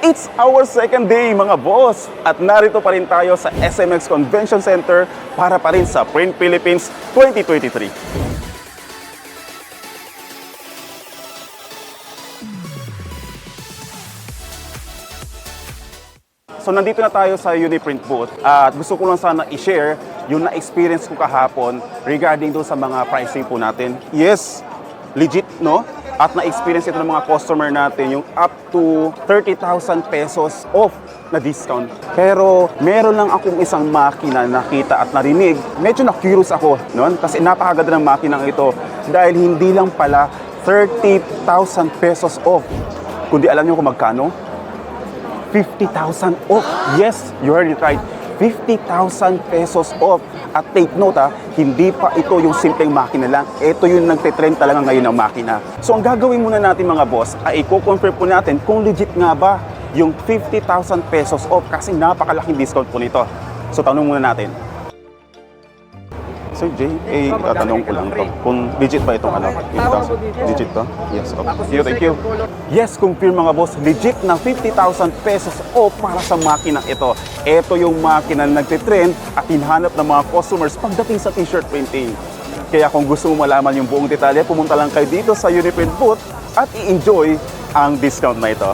It's our second day mga boss at narito pa rin tayo sa SMX Convention Center para pa rin sa Print Philippines 2023. So nandito na tayo sa Uniprint booth at gusto ko lang sana i-share yung na-experience ko kahapon regarding doon sa mga pricing po natin. Yes, legit no? At na-experience ito ng mga customer natin yung up to 30,000 pesos off na discount. Pero meron lang akong isang makina na nakita at narinig. Medyo na-curious ako noon kasi napakaganda ng makinang ito dahil hindi lang pala 30,000 pesos off. Kundi alam niyo kung magkano? 50,000 off. Yes, you heard it right. 50,000 pesos off. At take note ha, hindi pa ito yung simpleng makina lang. Ito yung nagtitrend talaga ngayon ng makina. So ang gagawin muna natin mga boss, ay i-confirm po natin kung legit nga ba yung 50,000 pesos off kasi napakalaking discount po nito. So tanong muna natin. Sir Jay, eh, tatanong ko lang to. Kung legit ba itong ano? 50,000? Legit to? Yes, okay. Thank you, thank you. Yes, confirm mga boss, legit na 50,000 pesos o para sa makina ito. Ito yung makina na nagtitrend at hinahanap ng mga customers pagdating sa t-shirt printing. Kaya kung gusto mo malaman yung buong detalye, pumunta lang kayo dito sa Uniprint booth at i-enjoy ang discount na ito.